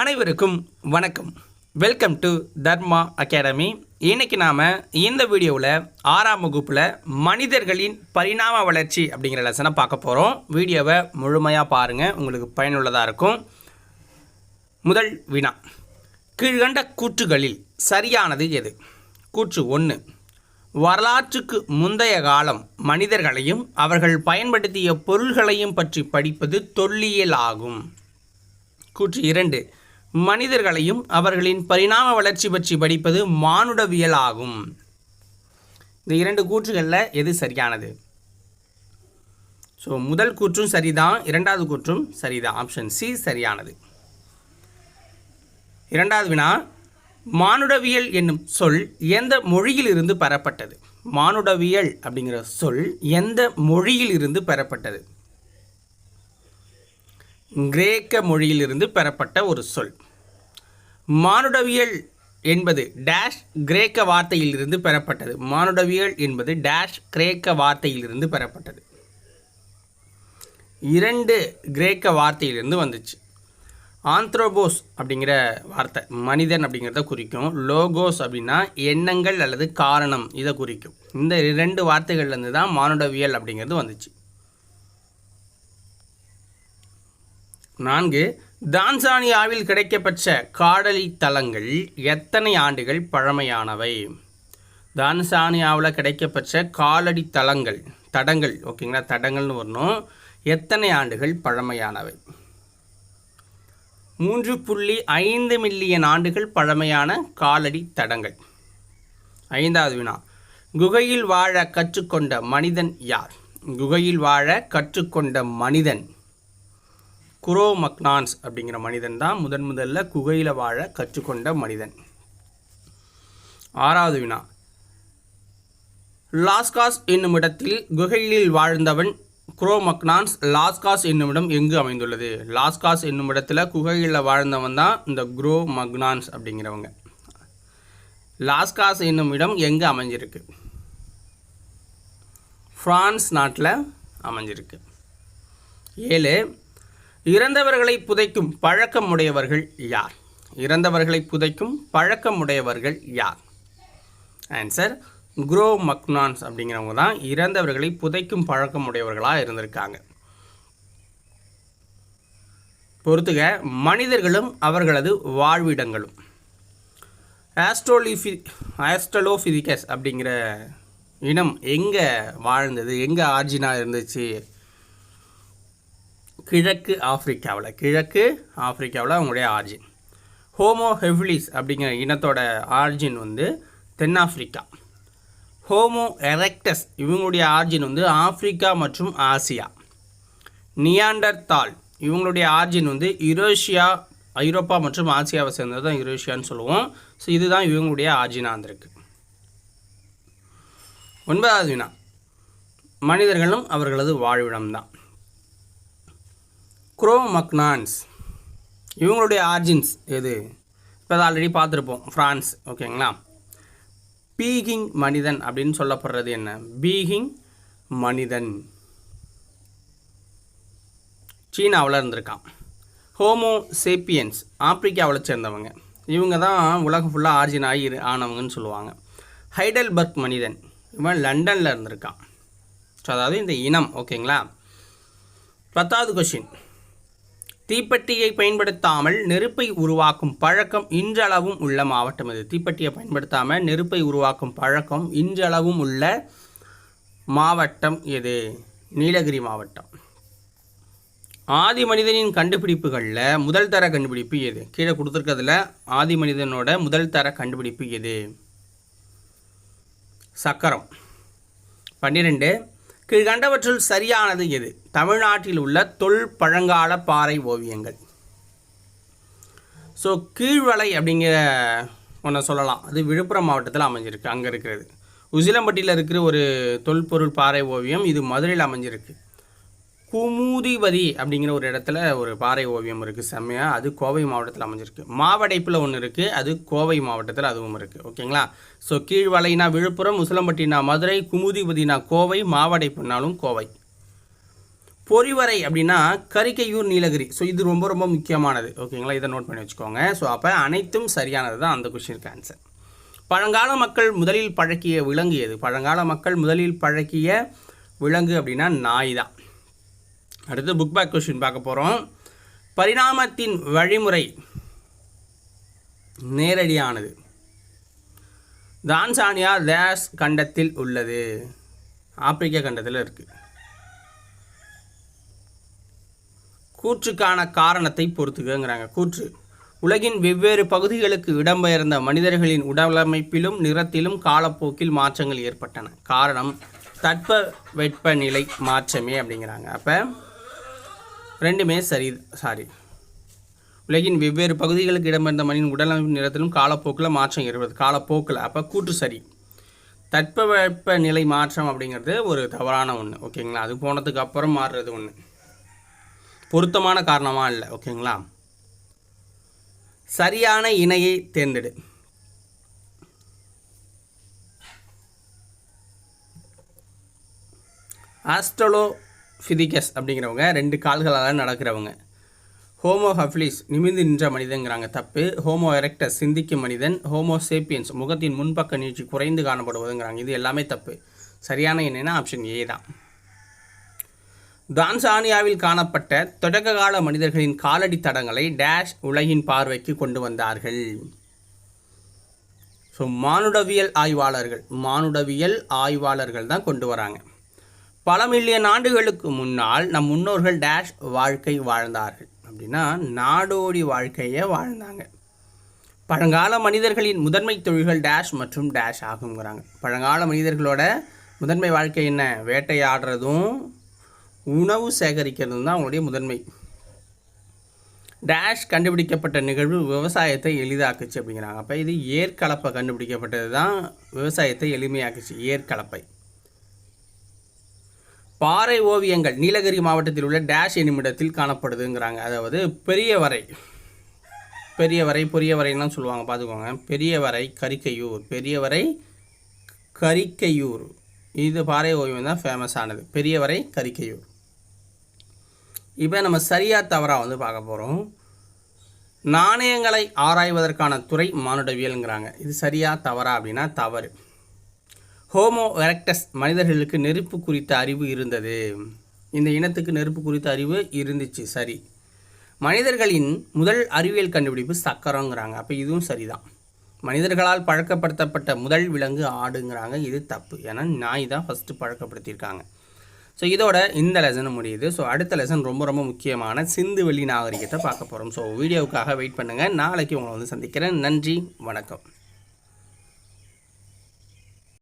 அனைவருக்கும் வணக்கம். Welcome to Dharma academy இன்னைக்கு நாம் இந்த வீடியோவில் ஆறாம் வகுப்பில் மனிதர்களின் பரிணாம வளர்ச்சி அப்படிங்கிற லெசனை பார்க்க போகிறோம் வீடியோவை முழுமையாக பாருங்கள் உங்களுக்கு பயனுள்ளதாக இருக்கும். முதல் வினா. கீழ்கண்ட கூற்றுகளில் சரியானது எது? கூற்று ஒன்று வரலாற்றுக்கு முந்தைய காலம் மனிதர்களையும் அவர்கள் பயன்படுத்திய பொருள்களையும் பற்றி படிப்பது தொல்லியல் ஆகும். கூற்று இரண்டு. மனிதர்களையும் அவர்களின் பரிணாம வளர்ச்சி பற்றி படிப்பது மானுடவியல் ஆகும். இந்த இரண்டு கூற்றுகளில் எது சரியானது? ஸோ முதல் கூற்றும் சரிதான் இரண்டாவது கூற்றும் சரிதான் ஆப்ஷன் சி சரியானது. இரண்டாவது வினா மானுடவியல் என்னும் சொல் எந்த மொழியிலிருந்து பெறப்பட்டது? மானுடவியல் அப்படிங்கிற சொல் எந்த மொழியிலிருந்து பெறப்பட்டது? கிரேக்க மொழியிலிருந்து பெறப்பட்ட ஒரு சொல். மானுடவியல் என்பது டேஷ் கிரேக்க வார்த்தையிலிருந்து பெறப்பட்டது. மானுடவியல் என்பது டேஷ் கிரேக்க வார்த்தையிலிருந்து பெறப்பட்டது. இரண்டு கிரேக்க வார்த்தையிலிருந்து வந்துச்சு. ஆந்த்ரோபோஸ் அப்படிங்கிற வார்த்தை மனிதன் அப்படிங்கிறத குறிக்கும். லோகோஸ் அப்படின்னா எண்ணங்கள் அல்லது காரணம் இதை குறிக்கும். இந்த இரண்டு வார்த்தைகள்லேருந்து தான் மானுடவியல் அப்படிங்கிறது வந்துச்சு. நான்கு தான்சானியாவில் கிடைக்கப்பெற்ற காடலி தலங்கள் எத்தனை ஆண்டுகள் பழமையானவை? தான்சானியாவில் கிடைக்கப்பெற்ற காலடி தலங்கள் தடங்கள் ஓகேங்களா? தடங்கள்னு வரணும். எத்தனை ஆண்டுகள் பழமையானவை? மூன்று புள்ளி ஐந்து மில்லியன் ஆண்டுகள் பழமையான காலடி தடங்கள். ஐந்தாவது வினா. குகையில் வாழ கற்றுக்கொண்ட மனிதன் யார்? குகையில் வாழ கற்றுக்கொண்ட மனிதன் குரோ மக்னான்ஸ் அப்படிங்கிற மனிதன் தான் முதன் முதல்ல குகையில் வாழ கற்றுக்கொண்ட மனிதன். ஆறாவது வினா. லாஸ்காஸ் என்னும் இடத்தில் குகையில் வாழ்ந்தவன் குரோமக்னான்ஸ் லாஸ்காஸ் என்னும் இடம் எங்கு அமைந்துள்ளது? லாஸ்காஸ் என்னும் இடத்துல குகையில் வாழ்ந்தவன் தான் இந்த குரோ மக்னான்ஸ் அப்படிங்கிறவங்க. லாஸ்காஸ் என்னும் இடம் எங்கு அமைஞ்சிருக்கு? ஃப்ரான்ஸ் நாட்டில் அமைஞ்சிருக்கு. ஏழு இறந்தவர்களை புதைக்கும் பழக்கம் உடையவர்கள் யார்? இறந்தவர்களை புதைக்கும் பழக்கம் உடையவர்கள் யார்? ஆன்சர் குரோ மக்னான்ஸ் அப்படிங்கிறவங்க தான் இறந்தவர்களை புதைக்கும் பழக்கம் உடையவர்களாக இருந்திருக்காங்க. பொறுத்துக மனிதர்களும் அவர்களது வாழ்விடங்களும். ஆஸ்ட்ரோலிஃபி ஆஸ்ட்ரலோஃபிதிகஸ் அப்படிங்கிற இனம் எங்கே வாழ்ந்தது? எங்கே ஆர்ஜினாக இருந்துச்சு? கிழக்கு ஆப்பிரிக்காவில். கிழக்கு ஆப்பிரிக்காவில் அவங்களுடைய ஆர்ஜின். ஹோமோ ஹெவ்லிஸ் அப்படிங்கிற இனத்தோட ஆர்ஜின் வந்து தென்னாப்பிரிக்கா. ஹோமோ எரெக்டஸ் இவங்களுடைய ஆர்ஜின் வந்து ஆப்பிரிக்கா மற்றும் ஆசியா. நியாண்டர்தால் இவங்களுடைய ஆர்ஜின் வந்து யுரேஷியா ஐரோப்பா மற்றும் ஆசியாவை சேர்ந்தது தான் யுரேஷியான்னு சொல்லுவோம். ஸோ இதுதான் இவங்களுடைய ஆர்ஜினாக இருந்திருக்கு ஒன்பதாவது வினா. மனிதர்களும் அவர்களது வாழ்விடம் தான் குரோமக்னான்ஸ் இவங்களுடைய ஆர்ஜின்ஸ் எது? இப்போ ஆல்ரெடி பார்த்துருப்போம். ஃப்ரான்ஸ் ஓகேங்களா பீகிங் மனிதன் அப்படின்னு சொல்லப்படுறது என்ன? பீகிங் மனிதன். சீனாவில் இருந்திருக்கான். ஹோமோ சேப்பியன்ஸ் ஆப்பிரிக்காவில் சேர்ந்தவங்க. இவங்க தான் உலகம் ஃபுல்லாக ஆர்ஜின் ஆகி ஆனவங்கன்னு சொல்லுவாங்க. ஹைடல்பர்க் மனிதன். இவன் லண்டனில் இருந்திருக்கான். ஸோ அதாவது இந்த இனம் ஓகேங்களா பத்தாவது கொஷின் தீப்பெட்டியை பயன்படுத்தாமல் நெருப்பை உருவாக்கும் பழக்கம் இன்றளவும் உள்ள மாவட்டம் இது. தீப்பெட்டியை பயன்படுத்தாமல் நெருப்பை உருவாக்கும் பழக்கம் இன்றளவும் உள்ள மாவட்டம் எது நீலகிரி மாவட்டம். ஆதி மனிதனின் கண்டுபிடிப்புகளில் முதல் தர கண்டுபிடிப்பு எது? கீழே கொடுத்துருக்கிறதுல ஆதி மனிதனோட முதல் தர கண்டுபிடிப்பு எது? சக்கரம். பன்னிரெண்டு கீழ்கண்டவற்றுள் சரியானது எது? தமிழ்நாட்டில் உள்ள தொல் பழங்கால பாறை ஓவியங்கள். ஸோ கீழ்வலை அப்படிங்கிற ஒன்றை சொல்லலாம். அது விழுப்புரம் மாவட்டத்தில் அமைஞ்சிருக்கு அங்கே இருக்கிறது. உசிலம்பட்டியில் இருக்கிற ஒரு தொல்பொருள் பாறை ஓவியம் இது மதுரையில் அமைஞ்சிருக்கு. குமுதிபதி அப்படிங்கிற ஒரு இடத்துல ஒரு பாறை ஓவியம் இருக்குது செம்மையாக அது கோவை மாவட்டத்தில் அமைஞ்சிருக்கு. மாவடைப்பில் ஒன்று இருக்குது அது கோவை மாவட்டத்தில் அதுவும் இருக்குது ஓகேங்களா? ஸோ கீழ்வலைனா விழுப்புரம் உசிலம்பட்டினா மதுரை குமுதிபதினா கோவை மாவடைப்புனாலும் கோவை. பொறிவரை அப்படின்னா கரிக்கையூர் நீலகிரி. ஸோ இது ரொம்ப ரொம்ப முக்கியமானது. ஓகேங்களா? இதை நோட் பண்ணி வச்சுக்கோங்க. ஸோ அப்போ அனைத்தும் சரியானது தான் அந்த கொஷினுக்கு ஆன்சர் பழங்கால மக்கள் முதலில் பழக்கிய விலங்கு எது? பழங்கால மக்கள் முதலில் பழக்கிய விலங்கு அப்படின்னா நாய் தான். அடுத்து புக் பேக் கொஷின் பார்க்க போகிறோம் பரிணாமத்தின் வழிமுறை நேரடியானது. தான்சானியா தேஸ் கண்டத்தில் உள்ளது. ஆப்பிரிக்க கண்டத்தில் இருக்குது கூற்றுக்கான காரணத்தை பொறுத்துக்கங்கிறாங்க. கூற்று. உலகின் வெவ்வேறு பகுதிகளுக்கு இடம்பெயர்ந்த மனிதர்களின் உடலமைப்பிலும் நிறத்திலும் காலப்போக்கில் மாற்றங்கள் ஏற்பட்டன. காரணம் தட்ப வெப்பநிலை மாற்றமே அப்படிங்கிறாங்க. அப்போ ரெண்டுமே சரி சாரி. உலகின் வெவ்வேறு பகுதிகளுக்கு இடம்பெயர்ந்த மனிதன் உடலமைப்பு நிறத்திலும் காலப்போக்கில் மாற்றம் ஏற்படுது. காலப்போக்கில் அப்போ கூற்று சரி. தட்பவெப்ப நிலை மாற்றம் அப்படிங்கிறது ஒரு தவறான ஒன்று ஓகேங்களா? அது போனதுக்கு அப்புறம் மாறுறது ஒன்று பொருத்தமான காரணமாக இல்லை ஓகேங்களா? சரியான இணையை தேர்ந்தெடு. ஆஸ்ட்ரலோ ஃபிதிகஸ் அப்படிங்கிறவங்க ரெண்டு கால்களால் நடக்கிறவங்க. ஹோமோ ஹஃப்லிஸ் நிமிர்ந்து நின்ற மனிதங்கிறாங்க தப்பு. ஹோமோ எரெக்டஸ் சிந்திக்கும் மனிதன். ஹோமோ சேப்பியன்ஸ் முகத்தின் முன்பக்க நீட்சி குறைந்து காணப்படுவதுங்கிறாங்க. இது எல்லாமே தப்பு. சரியான என்னென்னா ஆப்ஷன் ஏ தான். தான்சானியாவில் காணப்பட்ட தொடக்க கால மனிதர்களின் காலடி தடங்களை டேஷ் உலகின் பார்வைக்கு கொண்டு வந்தார்கள். ஸோ மானுடவியல் ஆய்வாளர்கள் மானுடவியல் ஆய்வாளர்கள் தான் கொண்டு வராங்க. பல மில்லியன் ஆண்டுகளுக்கு முன்னால் நம் முன்னோர்கள் டேஷ் வாழ்க்கை வாழ்ந்தார்கள். அப்படின்னா நாடோடி வாழ்க்கையை வாழ்ந்தாங்க. பழங்கால மனிதர்களின் முதன்மை தொழில்கள் டேஷ் மற்றும் டேஷ் ஆகுங்கிறாங்க பழங்கால மனிதர்களோட முதன்மை வாழ்க்கை என்ன? வேட்டையாடுறதும் உணவு சேகரிக்கிறதும் தான் அவங்களுடைய முதன்மை. டேஷ் கண்டுபிடிக்கப்பட்ட நிகழ்வு விவசாயத்தை எளிதாக்குச்சு அப்படிங்கிறாங்க. அப்போ இது ஏற்கலப்பை கண்டுபிடிக்கப்பட்டது தான் விவசாயத்தை எளிமையாக்குச்சு. ஏற்கலப்பை. பாறை ஓவியங்கள் நீலகிரி மாவட்டத்தில் உள்ள டேஷ் என்னுமிடத்தில் காணப்படுதுங்கிறாங்க. அதாவது பெரிய வரை. பெரிய வரை வரைலாம் சொல்லுவாங்க பார்த்துக்கோங்க. பெரிய வரை கரிக்கையூர். பெரிய வரை கரிக்கையூர். இது பாறை ஓவியம் தான் ஃபேமஸ் ஆனது. பெரிய வரை கரிக்கையூர். இப்போ நம்ம சரியா தவறாக வந்து பார்க்க போகிறோம் நாணயங்களை ஆராய்வதற்கான துறை மானுடவியலுங்கிறாங்க. இது சரியா தவறா அப்படின்னா தவறு. ஹோமோ எரக்டஸ் மனிதர்களுக்கு நெருப்பு குறித்த அறிவு இருந்தது. இந்த இனத்துக்கு நெருப்பு குறித்த அறிவு இருந்துச்சு. சரி. மனிதர்களின் முதல் அறிவியல் கண்டுபிடிப்பு சக்கரங்கிறாங்க. அப்போ இதுவும் சரிதான். மனிதர்களால் பழக்கப்படுத்தப்பட்ட முதல் விலங்கு ஆடுங்கிறாங்க. இது தப்பு. ஏன்னா நாய் தான் ஃபஸ்ட்டு பழக்கப்படுத்தியிருக்காங்க. ஸோ இதோட இந்த லெசன் முடியுது. ஸோ அடுத்த லெசன் ரொம்ப ரொம்ப முக்கியமான சிந்து வெளி நாகரிகத்தை பார்க்க போகிறோம் ஸோ வீடியோவுக்காக வெயிட் பண்ணுங்கள் நாளைக்கு உங்களை வந்து சந்திக்கிறேன். நன்றி. வணக்கம்.